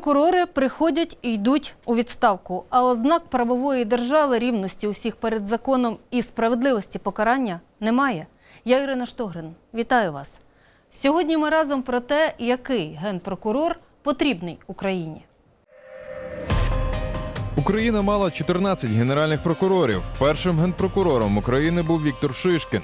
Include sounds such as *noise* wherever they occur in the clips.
Генпрокурори приходять і йдуть у відставку, а ознак правової держави, рівності усіх перед законом і справедливості покарання немає. Я Ірина Штогрин. Вітаю вас. Сьогодні ми разом про те, який генпрокурор потрібний Україні. Україна мала 14 генеральних прокурорів. Першим генпрокурором України був Віктор Шишкін.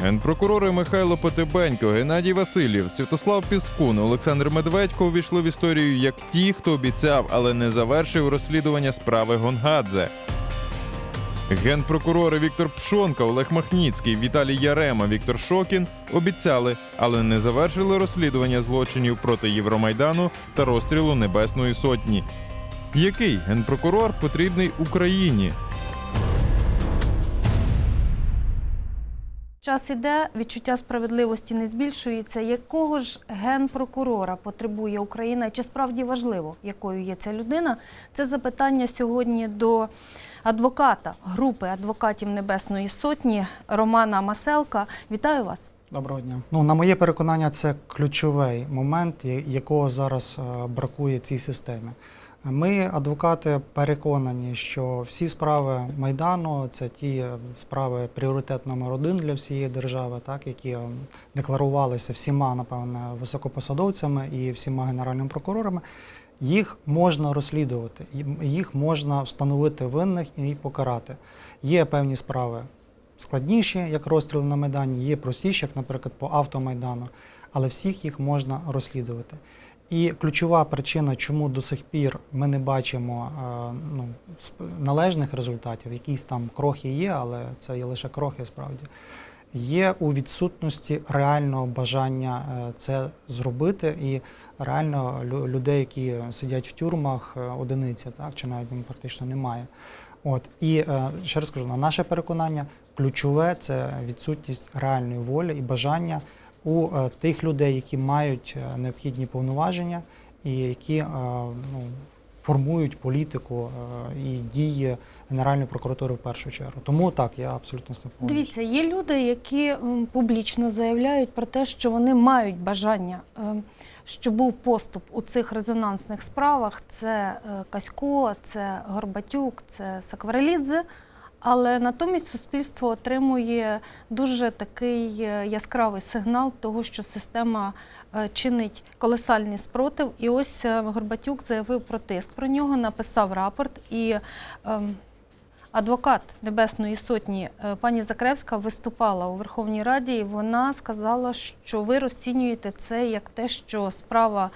Генпрокурори Михайло Потебенько, Геннадій Васильєв, Святослав Піскун, Олександр Медведько увійшли в історію як ті, хто обіцяв, але не завершив розслідування справи Гонгадзе. Генпрокурори Віктор Пшонка, Олег Махніцький, Віталій Ярема, Віктор Шокін обіцяли, але не завершили розслідування злочинів проти Євромайдану та розстрілу Небесної Сотні. Який генпрокурор потрібний Україні? Час іде, відчуття справедливості не збільшується. Якого ж генпрокурора потребує Україна? Чи справді важливо, якою є ця людина? Це запитання сьогодні до адвоката групи адвокатів Небесної Сотні Романа Маселка. Вітаю вас. Доброго дня. Ну, на моє переконання, це ключовий момент, якого зараз е, бракує цій системі. Ми, адвокати, переконані, що всі справи Майдану це ті справи пріоритет номер один для всієї держави, так, які декларувалися всіма, напевне, високопосадовцями і всіма генеральними прокурорами. Їх можна розслідувати, їх можна встановити винних і покарати. Є певні справи складніші, як розстріли на Майдані, є простіші, як, наприклад, по автомайдану, але всіх їх можна розслідувати. І ключова причина, чому до сих пір ми не бачимо е, ну, належних результатів, якісь там крохи є, але це є лише крохи справді. Є у відсутності реального бажання е, це зробити, і реально лю- людей, які сидять в тюрмах, е, одиниці, так чи навіть ну, практично немає. От і ще раз кажу, на наше переконання, ключове це відсутність реальної волі і бажання у е, тих людей, які мають е, необхідні повноваження і які е, ну, формують політику і дії Генеральної прокуратури в першу чергу. Тому так, я абсолютно цим. Дивіться, є люди, які публічно заявляють про те, що вони мають бажання, е, що був поступ у цих резонансних справах. Це Касько, це Горбатюк, це Сакварелідзе. Але натомість суспільство отримує дуже такий е, яскравий сигнал того, що система е, чинить колосальний спротив. І ось е, Горбатюк заявив про тиск про нього, написав рапорт і. ем, Адвокат Небесної Сотні пані Закревська виступала у Верховній Раді, і вона сказала, що ви розцінюєте це як те, що справа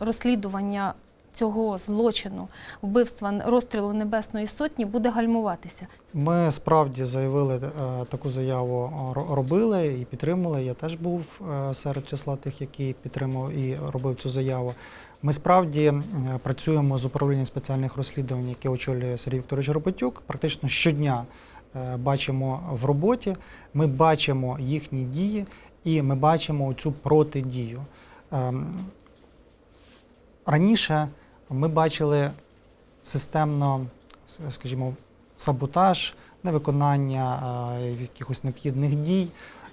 розслідування цього злочину, вбивства розстрілу Небесної Сотні буде гальмуватися. Ми справді заявили е, таку заяву, е, робили і підтримували. Я теж був е, серед числа тих, які підтримав і робив цю заяву. Ми справді працюємо з управлінням спеціальних розслідувань, яке очолює Сергій Вікторович Роботюк. Практично щодня бачимо в роботі. Ми бачимо їхні дії і ми бачимо цю протидію. Ем, Раніше ми бачили системно, скажімо, саботаж, невиконання е, якихось необхідних дій,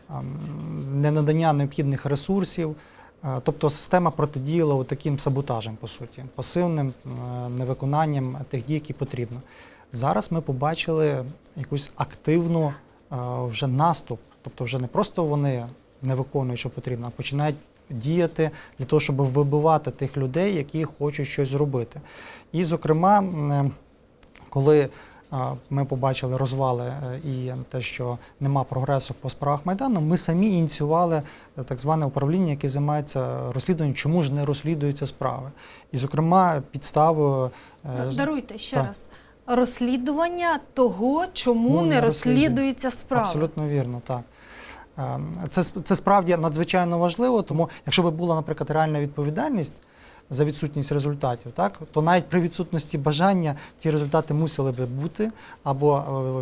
ем, ненадання необхідних ресурсів. Е, Тобто система протидіяла таким саботажем, по суті, пасивним е, невиконанням тих дій, які потрібно. Зараз ми побачили якусь активну вже наступ, тобто вже не просто вони не виконують, що потрібно, а починають діяти для того, щоб вибивати тих людей, які хочуть щось зробити. І, зокрема, коли е, ми побачили розвали е, і те, що нема прогресу по справах Майдану, ми самі ініціювали е, так зване управління, яке займається розслідуванням, чому ж не розслідуються справи. І, зокрема, підставою е, Даруйте ще так. раз. Розслідування того, чому Ну, не не розслідується справа. Абсолютно вірно, так. Е, Це, це справді надзвичайно важливо, тому якщо б була, наприклад, реальна відповідальність за відсутність результатів, так, то навіть при відсутності бажання ті результати мусили би бути, або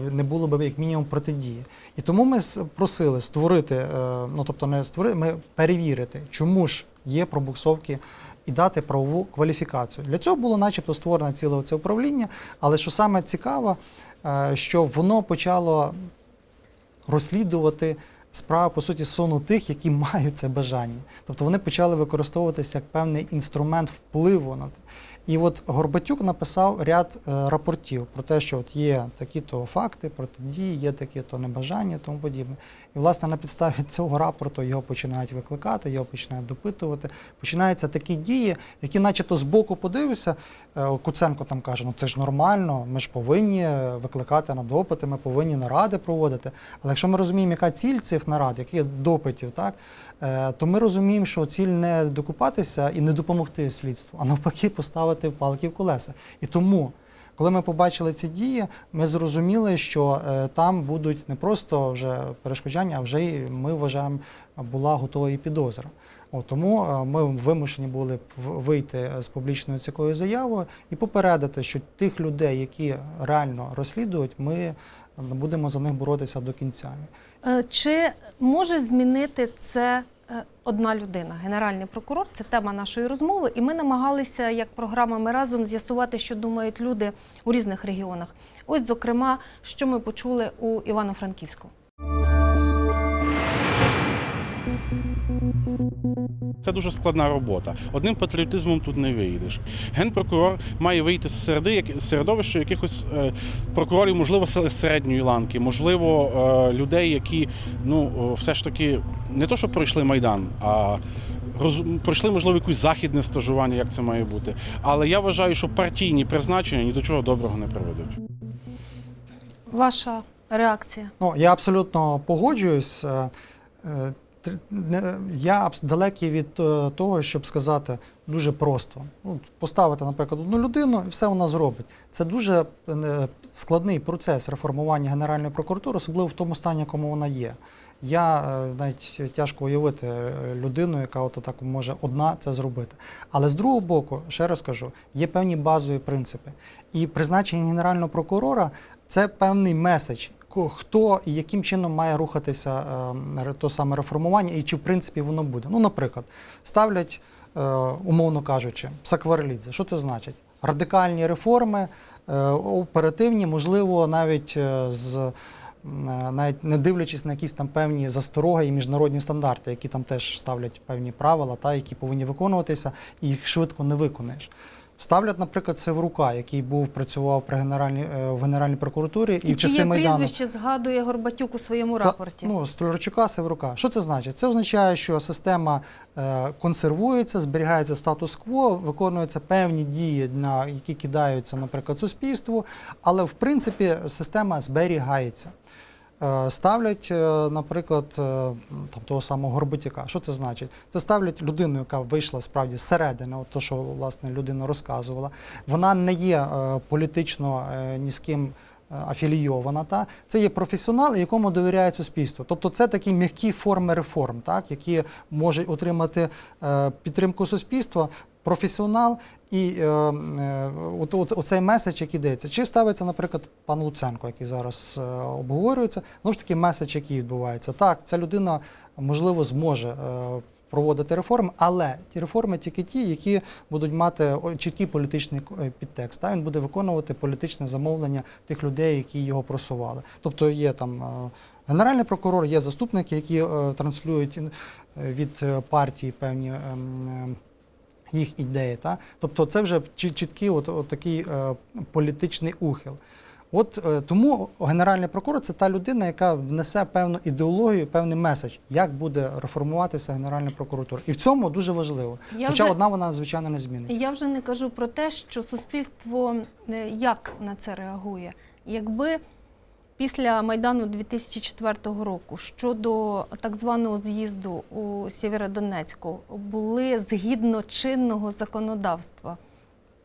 е, не було б як мінімум протидії. І тому ми просили створити, е, ну тобто не створити, ми перевірити, чому ж є пробуксовки і дати правову кваліфікацію. Для цього було начебто створено ціле це управління, але що саме цікаво, е, що воно почало розслідувати справа по суті сону тих, які *laughs* мають це бажання. Тобто вони почали використовуватися як певний інструмент впливу на те. І от Горбатюк написав ряд е, рапортів про те, що от є такі-то факти, протидії, є такі-то небажання, тому подібне. І власне на підставі цього рапорту його починають викликати, його починають допитувати. Починаються такі дії, які, начебто, збоку подивишся. е, Куценко там каже: ну це ж нормально, ми ж повинні викликати на допити, ми повинні наради проводити. Але якщо ми розуміємо, яка ціль цих нарад, яких допитів, так е, то ми розуміємо, що ціль не докупатися і не допомогти слідству, а навпаки, поставити палки в колеса. І тому. Коли ми побачили ці дії, ми зрозуміли, що е, там будуть не просто вже перешкоджання, а вже й ми вважаємо, була готова і підозра. От, тому е, ми вимушені були вийти з публічною такою заявою і попередити, що тих людей, які реально розслідують, ми будемо за них боротися до кінця. Е, Чи може змінити це е, одна людина, генеральний прокурор? Це тема нашої розмови. І ми намагалися, як програма Ми разом з'ясувати, що думають люди у різних регіонах. Ось, зокрема, що ми почули у Івано-Франківську. Це дуже складна робота. Одним патріотизмом тут не вийдеш. Генпрокурор має вийти з середи, як- середовища якихось е, прокурорів, можливо, середньої ланки, можливо, е, людей, які ну все ж таки не то, що пройшли майдан, а роз, пройшли, можливо, якусь західне стажування, як це має бути. Але я вважаю, що партійні призначення ні до чого доброго не приведуть. Ваша реакція? Ну, я абсолютно погоджуюсь. Я далекий від е, того, щоб сказати дуже просто. Ну, поставити, наприклад, одну людину і все вона зробить. Це дуже е, складний процес реформування Генеральної прокуратури, особливо в тому стані, якому вона є. Я е, навіть тяжко уявити людину, яка от так може одна це зробити. Але з другого боку, ще раз кажу, є певні базові принципи. І призначення генерального прокурора це певний меседж, хто і яким чином має рухатися е, то саме реформування, і чи в принципі воно буде. Ну, наприклад, ставлять, е, умовно кажучи, Сакварелідзе. Що це значить? Радикальні реформи, е, оперативні, можливо, навіть з. Навіть не дивлячись на якісь там певні застороги і міжнародні стандарти, які там теж ставлять певні правила, та які повинні виконуватися, і їх швидко не виконаєш. Ставлять, наприклад, Севрука, який був працював при генеральній е, в Генеральній прокуратурі і, І в часи чиє майдану. прізвище згадує Горбатюк у своєму Та- рапорті? ну, Столярчука, Севрука. Що це значить? Це означає, що система е, консервується, зберігається статус-кво, виконуються певні дії, на які кидаються, наприклад, суспільству, але в принципі система зберігається. Е, Ставлять, е, наприклад, е, там, того самого Горбатюка. Що це значить? Це ставлять людину, яка вийшла справді зсередини, от то, що власне людина розказувала. Вона не є політично ні з ким афілійована. Та? Це є професіонал, якому довіряє суспільство. Тобто це такі м'які форми реформ, так? які можуть отримати підтримку суспільства. Професіонал і е, е, от, от, оцей меседж, який дається. Чи ставиться, наприклад, пан Луценко, який зараз е, обговорюється, знову ж таки, меседж, який відбувається. Так, ця людина, можливо, зможе е, проводити реформи, але ті реформи тільки ті, які будуть мати чіткий політичний е, підтекст. Та? Він буде виконувати політичне замовлення тих людей, які його просували. Тобто є там е, генеральний прокурор, є заступники, які транслюють від партії певні. Їх ідеї. Та? Тобто це вже чі- чіткий от, от такий е, політичний ухил. От е, тому генеральний прокурор це та людина, яка внесе певну ідеологію, певний меседж, як буде реформуватися Генеральна прокуратура. І в цьому дуже важливо. Я Хоча вже- одна вона, звичайно, не змінить. Я вже не кажу про те, що суспільство е, як на це реагує. Якби після Майдану 2004 року щодо так званого з'їзду у Сєвєродонецьку були згідно чинного законодавства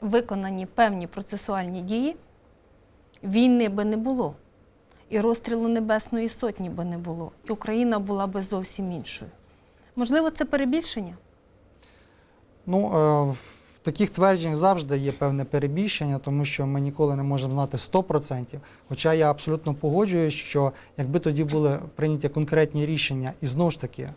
виконані певні процесуальні дії, війни би не було. І розстрілу Небесної Сотні би не було. І Україна була би зовсім іншою. Можливо, це перебільшення? Ну, е, таких твердженнях завжди є певне перебільшення, тому що ми ніколи не можемо знати 100%. Хоча я абсолютно погоджуюсь, що якби тоді були прийняті конкретні рішення і знову ж таки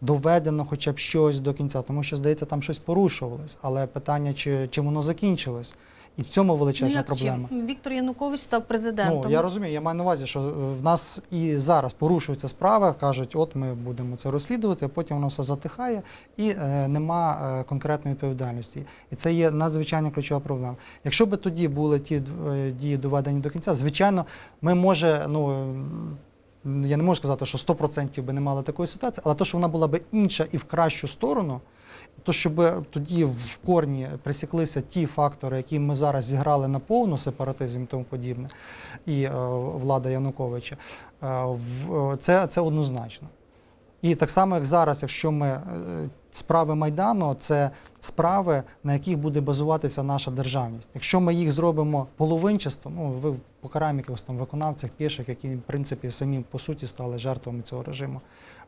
доведено хоча б щось до кінця, тому що, здається, там щось порушувалось, але питання, чи, чим воно закінчилось. І в цьому Ну, величезна як проблема. чим? Віктор Янукович став президентом. Ну, я розумію, я маю на увазі, що е, в нас і зараз порушуються справи, кажуть, от ми будемо це розслідувати, а потім воно все затихає і е, нема е, конкретної відповідальності. І це є надзвичайно ключова проблема. Якщо б тоді були ті е, дії доведені до кінця, звичайно, ми може, ну. Я не можу сказати, що 100% би не мали такої ситуації, але то, що вона була б інша і в кращу сторону, то щоб тоді в корні присіклися ті фактори, які ми зараз зіграли на повну сепаратизм і тому подібне, і е, влада Януковича, е, е, це, це однозначно. І так само, як зараз, якщо ми справи Майдану, це справи, на яких буде базуватися наша державність. Якщо ми їх зробимо половинчасто, ну ви покараємо якихось там виконавцях, піших, які в принципі самі по суті стали жертвами цього режиму,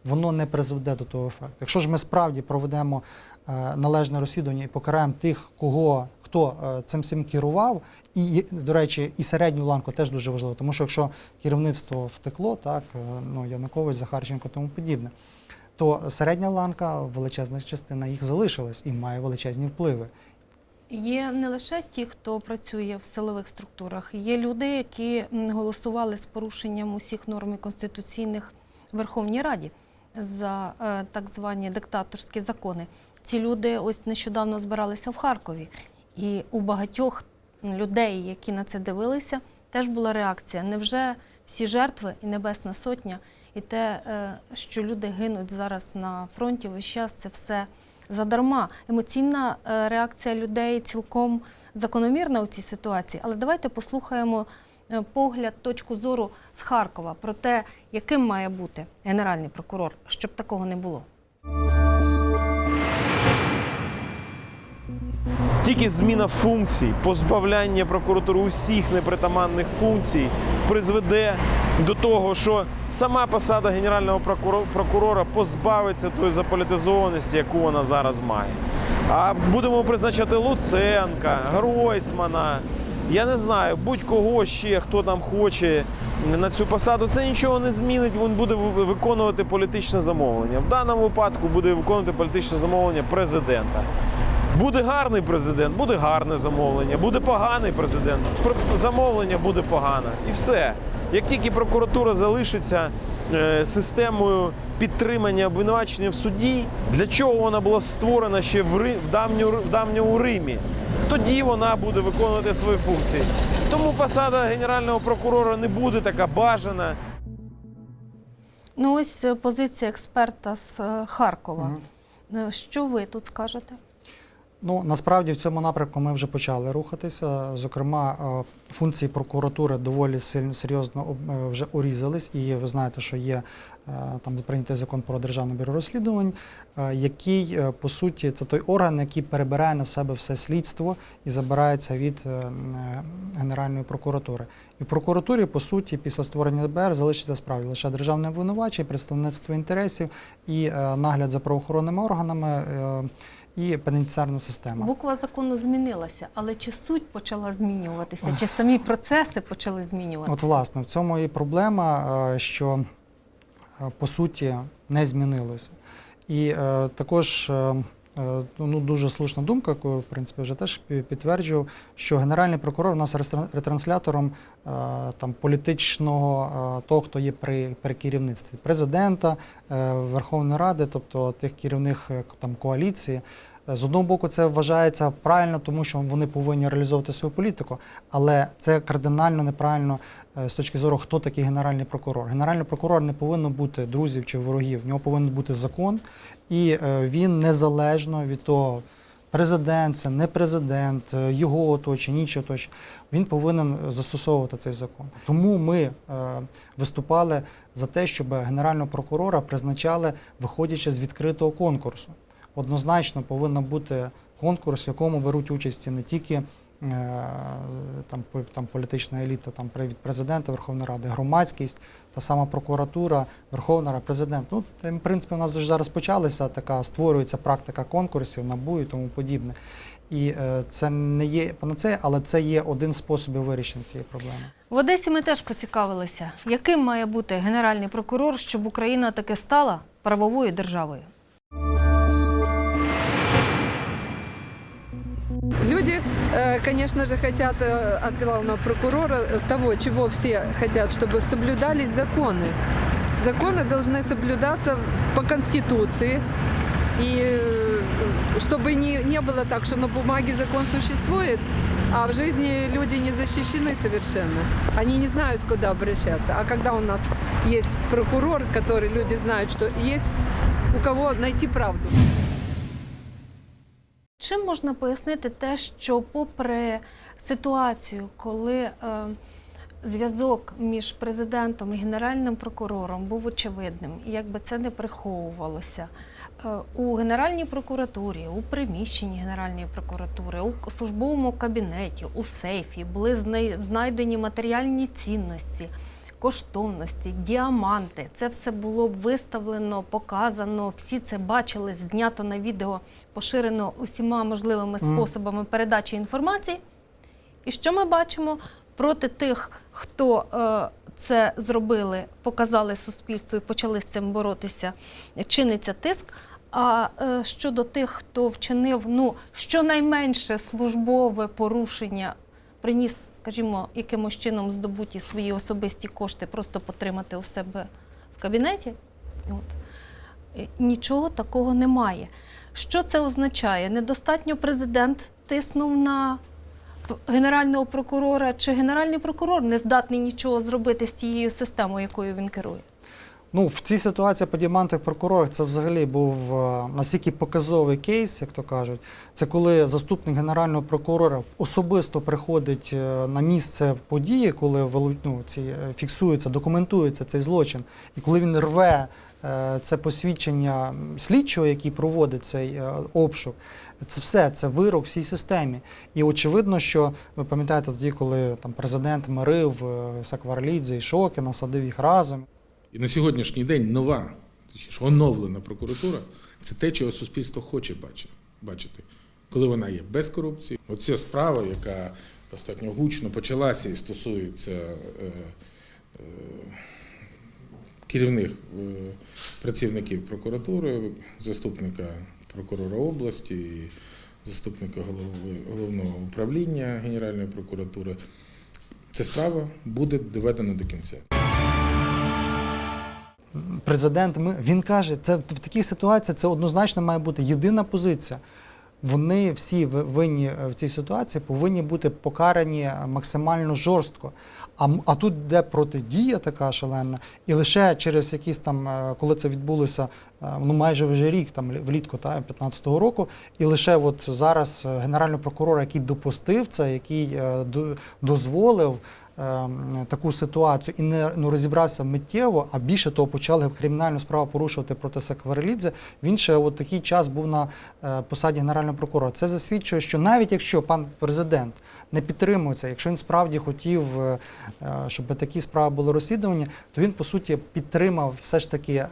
воно не призведе до того ефекту. Якщо ж ми справді проведемо е, належне розслідування і покараємо тих, кого хто е, цим всім керував, і до речі, і середню ланку теж дуже важливо, тому що якщо керівництво втекло, так е, ну Янукович, Захарченко, тому подібне. То середня ланка, величезна частина їх залишилась і має величезні впливи. Є не лише ті, хто працює в силових структурах, є люди, які голосували з порушенням усіх норм конституційних в Верховній Раді за е, так звані диктаторські закони. Ці люди ось нещодавно збиралися в Харкові, і у багатьох людей, які на це дивилися, теж була реакція. Невже всі жертви і Небесна Сотня, і те, е, що люди гинуть зараз на фронті, весь час це все задарма. Емоційна е, реакція людей цілком закономірна у цій ситуації. Але давайте послухаємо погляд, точку зору з Харкова про те, яким має бути генеральний прокурор, щоб такого не було. Тільки зміна функцій, позбавляння прокуратури усіх непритаманних функцій призведе до того, що сама посада генерального прокурора позбавиться тої заполітизованості, яку вона зараз має. А будемо призначати Луценка, Гройсмана. Я не знаю, будь-кого ще, хто там хоче на цю посаду, це нічого не змінить. Він буде ви- виконувати політичне замовлення. В даному випадку буде виконувати політичне замовлення президента. Буде гарний президент, буде гарне замовлення. Буде поганий президент, пр- замовлення буде погане. І все. Як тільки прокуратура залишиться е, системою підтримання обвинувачення в суді, для чого вона була створена ще в давньому Римі, тоді вона буде виконувати свої функції. Тому посада генерального прокурора не буде така бажана. Ну ось е, позиція експерта з е, Харкова. Е, Що ви тут скажете? Ну насправді в цьому напрямку ми вже почали рухатися. Зокрема, е, функції прокуратури доволі серйозно е, вже урізались, і ви знаєте, що є е, там прийнятий закон про державне бюро розслідувань, який по суті це той орган, який перебирає на себе все слідство і забирається від Генеральної прокуратури. І в прокуратурі, по суті, після створення ДБР залишиться справді лише державне обвинувачення, представництво інтересів і нагляд за правоохоронними органами. І пенітенціарна система. Буква закону змінилася, але чи суть почала змінюватися, чи самі процеси почали змінюватися? От, власне, в цьому і проблема, е, що е, по суті не змінилося. І е, також ну, дуже слушна думка, яку в принципі вже теж підтверджував, що генеральний прокурор у нас ретранслятором е, там політичного е, того, хто є при, при керівництві президента, е, Верховної Ради, тобто тих керівних е, там коаліції. Е, З одного боку, це вважається правильно, тому що вони повинні реалізовувати свою політику, але це кардинально неправильно е, з точки зору, хто такий генеральний прокурор. Генеральний прокурор не повинен бути друзів чи ворогів. В нього повинен бути закон, і е, він незалежно від того, президент це не президент, його оточення, інші оточення. Він повинен застосовувати цей закон. Тому ми виступали за те, щоб генерального прокурора призначали, виходячи з відкритого конкурсу однозначно повинен бути конкурс, в якому беруть участь не тільки е, там, по- там, політична еліта там, від президента Верховної Ради, громадськість, та сама прокуратура, Верховна Рада, президент. Ну, в принципі, у нас зараз почалася така, створюється практика конкурсів, набу і тому подібне. І е, це не є панацея, але це є один з способів вирішення цієї проблеми. В Одесі ми теж поцікавилися, яким має бути генеральний прокурор, щоб Україна таки стала правовою державою. Люди э, конечно же, хотят э, от главного прокурора э, того, чего все хотят, чтобы соблюдались законы. Законы должны соблюдаться по Конституции. И чтобы не, не было так, что на бумаге закон существует, а в жизни люди не защищены совершенно. Они не знают, куда обращаться. А когда у нас есть прокурор, который люди знают, что есть у кого найти правду. Чим можна пояснити те, що попри ситуацію, коли е, зв'язок між президентом і генеральним прокурором був очевидним, і якби це не приховувалося, е, у Генеральній прокуратурі, у приміщенні Генеральної прокуратури, у службовому кабінеті, у сейфі були знайдені матеріальні цінності. Коштовності, діаманти, це все було виставлено, показано. Всі це бачили, знято на відео, поширено усіма можливими способами передачі інформації. І що ми бачимо проти тих, хто е, це зробили, показали суспільству і почали з цим боротися, чиниться тиск. А е, щодо тих, хто вчинив ну щонайменше службове порушення, приніс, скажімо, якимось чином здобуті свої особисті кошти, просто потримати у себе в кабінеті. От. Е, Нічого такого немає. Що це означає? Недостатньо президент тиснув на генерального прокурора, чи генеральний прокурор не здатний нічого зробити з тією системою, якою він керує? Ну, в цій ситуації по діамантових прокурорах це взагалі був е, настільки показовий кейс, як то кажуть. Це коли заступник генерального прокурора особисто приходить е, на місце події, коли ну, ці, е, фіксується, документується цей злочин, і коли він рве це посвідчення слідчого, який проводить цей обшук. Це все, це вирок всій системі. І очевидно, що ви пам'ятаєте тоді, коли там президент мирив Сакварлідзе і Шокіна, садив їх разом. І на сьогоднішній день нова, точніше, оновлена прокуратура це те, чого суспільство хоче бачити, коли вона є без корупції. Оця справа, яка достатньо гучно почалася і стосується е, е, керівних е, працівників прокуратури, заступника прокурора області, і заступника головного управління Генеральної прокуратури. Ця справа буде доведена до кінця. Президент, ми, він каже, це в такій ситуації це однозначно має бути єдина позиція. Вони всі ви- винні е, в цій ситуації повинні бути покарані максимально жорстко. А, а тут йде протидія така шалена, і лише через якісь там, е, коли це відбулося, е, ну майже вже рік, там лі- влітку та 15-го року, і лише от зараз генеральний прокурор, який допустив це, який до- дозволив таку ситуацію і не ну, розібрався миттєво, а більше того, почали кримінальну справу порушувати проти Сакварелідзе, він ще от такий час був на е, посаді генерального прокурора. Це засвідчує, що навіть якщо пан президент не підтримується, якщо він справді хотів, е, е, щоб такі справи були розслідувані, то він по суті підтримав все ж таки.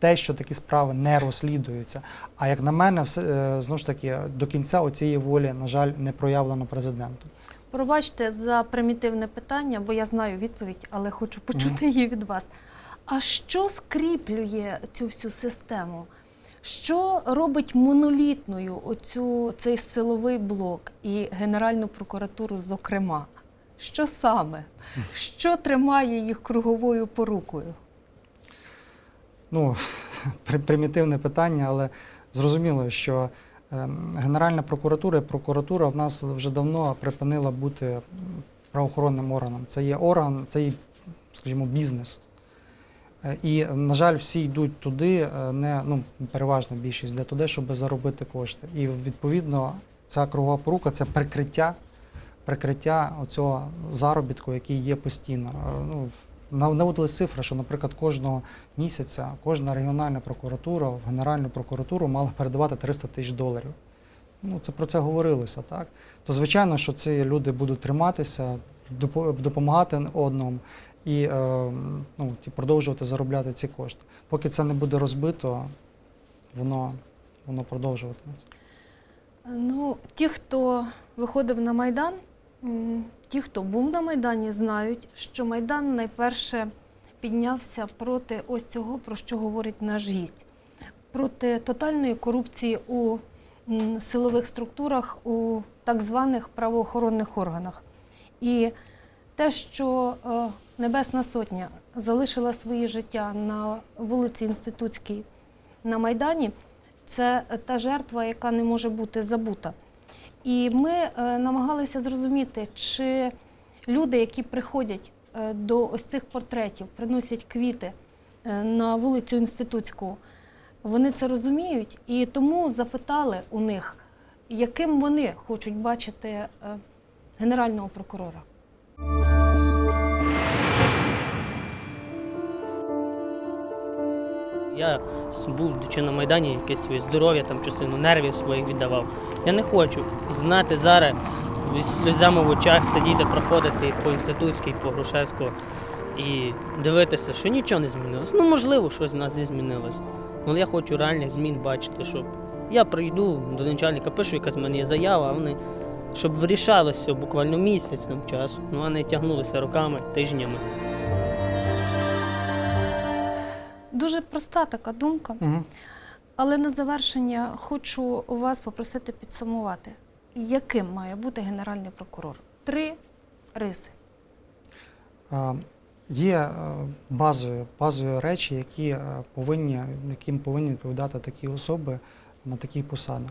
те, що такі справи не розслідуються. А як на мене, все знову ж таки до кінця оцієї волі, на жаль, не проявлено президентом. Пробачте за примітивне питання, бо я знаю відповідь, але хочу почути її від вас. А що скріплює цю всю систему? Що робить монолітною оцю, цей силовий блок і Генеральну прокуратуру, зокрема? Що саме? Що тримає їх круговою порукою? ну, *laughs* примітивне питання, але зрозуміло, що Генеральна прокуратура і прокуратура в нас вже давно припинила бути правоохоронним органом. Це є орган, це є, скажімо, бізнес. Е, І, на жаль, всі йдуть туди, е, не ну, переважна більшість йде туди, щоб заробити кошти. І відповідно ця кругова порука це прикриття, прикриття оцього заробітку, який є постійно. Е, Ну, нав- наводились цифри, що, наприклад, кожного місяця кожна регіональна прокуратура в Генеральну прокуратуру мала передавати 300 тисяч доларів. Ну, це про це говорилося, так? То звичайно, що ці люди будуть триматися, допомагати одному і е, ну, продовжувати заробляти ці кошти. Поки це не буде розбито, воно, воно продовжуватиметься. Ну, ті, хто виходив на Майдан, ті, хто був на Майдані, знають, що Майдан найперше піднявся проти ось цього, про що говорить наш гість, проти тотальної корупції у силових структурах, у так званих правоохоронних органах. І те, що е, Небесна Сотня залишила своє життя на вулиці Інститутській на Майдані, це та жертва, яка не може бути забута. І ми е, намагалися зрозуміти, чи люди, які приходять е, до ось цих портретів, приносять квіти е, на вулицю Інститутську, вони це розуміють і тому запитали у них, яким вони хочуть бачити генерального прокурора. Я був чи на Майдані якесь своє здоров'я, там частину нервів своїх віддавав. Я не хочу знати зараз сльозами в очах сидіти, проходити по інститутській, по Грушевського і дивитися, що нічого не змінилось. Ну, можливо, щось в нас не змінилось. Але я хочу реальних змін бачити, щоб я прийду до начальника, пишу, якась в мене є заява, а вони щоб вирішалося буквально місяць там часу, ну а не тягнулися роками, тижнями. Дуже проста така думка, Мгм. але на завершення хочу вас попросити підсумувати, яким має бути генеральний прокурор. Три риси. Е, Є е, базові, базові речі, які е, повинні, яким повинні відповідати такі особи на таких посадах.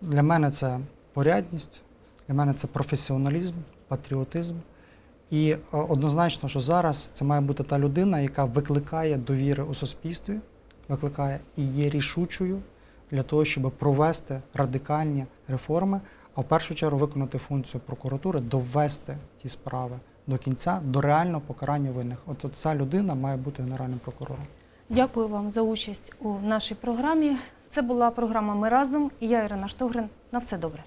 Для мене це порядність, для мене це професіоналізм, патріотизм. І е, однозначно, що зараз це має бути та людина, яка викликає довіри у суспільстві, викликає і є рішучою для того, щоб провести радикальні реформи, а в першу чергу виконати функцію прокуратури, довести ті справи до кінця, до реального покарання винних. От, от ця людина має бути генеральним прокурором. Дякую вам за участь у нашій програмі. Це була програма Ми разом і я Ірина Штогрин. На все добре.